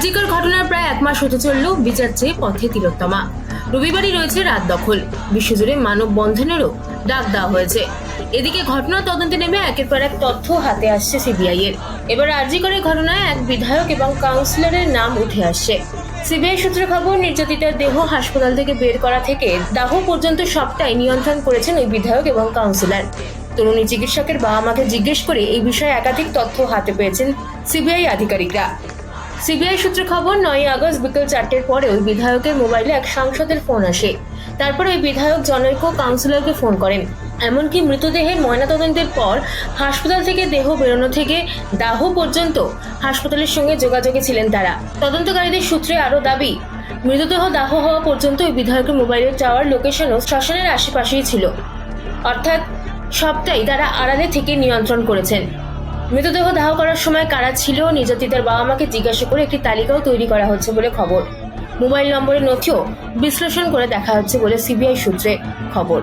মাস হতে চলল বিচার চেয়ে পথে তিলোত্তমা। রবিবারই রয়েছে রাত দখল। বিশ্বজুড়ে মানব বন্ধনেরও ডাক দেওয়া হয়েছে। এদিকে ঘটনা তদন্তে নেমে একের পর এক তথ্য হাতে আসছে সিবিআই এর এবার আরজি করে ঘটনায় এক বিধায়ক এবং কাউন্সিলরের নাম উঠে আসছে। সিবিআই সূত্রে খবর নির্যাতিতার দেহ হাসপাতাল থেকে বের করা থেকে দাহ পর্যন্ত সবটাই নিয়ন্ত্রণ করেছেন ওই বিধায়ক এবং কাউন্সিলর। তরুণী চিকিৎসকের বাবা মাকে জিজ্ঞেস করে এই বিষয়ে একাধিক তথ্য হাতে পেয়েছেন সিবিআই আধিকারিকরা। সিবিআই সূত্রে খবর নয় আগস্ট বিকেল চারটের পরে ওই বিধায়কের মোবাইলে এক সাংসদের ফোন আসে। তারপর ওই বিধায়ক জনৈক কাউন্সিলরকে ফোন করেন। এমনকি মৃতদেহের ময়নাতদন্তের পর হাসপাতাল থেকে দেহ বেরোনো থেকে দাহ পর্যন্ত হাসপাতালের সঙ্গে যোগাযোগে ছিলেন তারা। তদন্তকারীদের সূত্রে আরও দাবি, মৃতদেহ দাহ হওয়া পর্যন্ত ওই বিধায়কের মোবাইলের টাওয়ার লোকেশনও শ্মশানের আশেপাশেই ছিল। অর্থাৎ সবটাই তারা আড়ালে থেকে নিয়ন্ত্রণ করেছেন। মৃতদেহ দাহ করার সময় কারা ছিল, নির্যাতিতার বাবা মাকে জিজ্ঞাসা করে একটি তালিকাও তৈরি করা হচ্ছে বলে খবর। মোবাইল নম্বরের নথিও বিশ্লেষণ করে দেখা হচ্ছে বলে সিবিআই সূত্রে খবর।